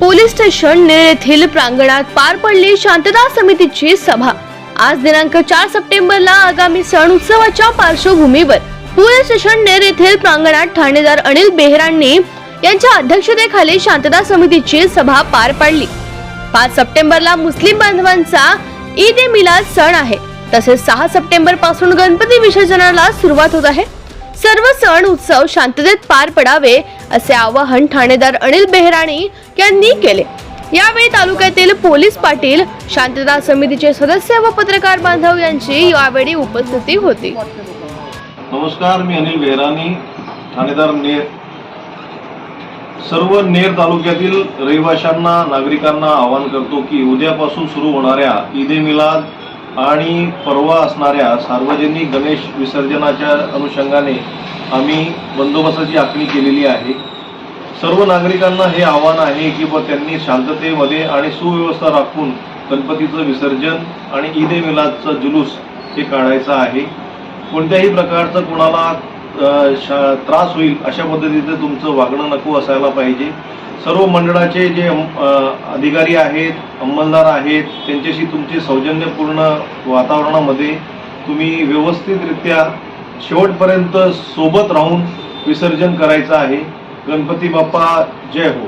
Police station Ner येथील प्रांगणात पार पडली शांतता समितीची सभा. आज दिनांक चार सप्टेंबरला आगामी सण उत्सवाच्या पार्श्वभूमीवर पोलीस स्टेशन नेर येथील प्रांगणात ठाणेदार अनिल बेहरांनी यांच्या अध्यक्षतेखाली शांतता समितीची सभा पार पाडली. पाच सप्टेंबरला मुस्लिम बांधवांचा ईद ए मिलाद सण आहे. तसेच सहा सप्टेंबरपासून गणपती विसर्जनाला सुरुवात होत आहे. सर्व सण उत्सव शांततेत पार पडावे असे आवाहन ठाणेदार अनिल बेहराणी यांनी केले. यावेळी तालुक्यातील पोलीस पाटील शांतता समितीचे सदस्य व पत्रकार बांधव यांची यावेळी उपस्थिती होती. नमस्कार मी अनिल बेहराणी ठाणेदार सर्व नेर तालुक्यातील रहिवाशांना नागरिकांना आवाहन करतो की उद्यापासून सुरू होणाऱ्या ईद ए मिलाद आणि परवा असणाऱ्या सार्वजनिक गणेश विसर्जनाच्या अनुषंगाने आम्ही बंदोबस्ताची आखणी केलेली आहे. सर्व नागरिकांना हे आव्हान आहे की ब त्यांनी शांततेमध्ये आणि सुव्यवस्था राखून गणपतीचं विसर्जन आणि ईद ए मिलादचा जुलूस हे काढायचं आहे. कोणत्याही प्रकारचं कोणाला त्रास होईल अशा पद्धतीचं तुमचं वागणं नको असायला पाहिजे. सर्व मंडळाचे जे अधिकारी आहेत अंमलदार आहेत त्यांच्याशी तुमचे सौजन्यपूर्ण वातावरणामध्ये तुम्ही व्यवस्थितरित्या शेवटपर्यंत सोबत राहून विसर्जन करायचं आहे. गणपती बाप्पा जय हो.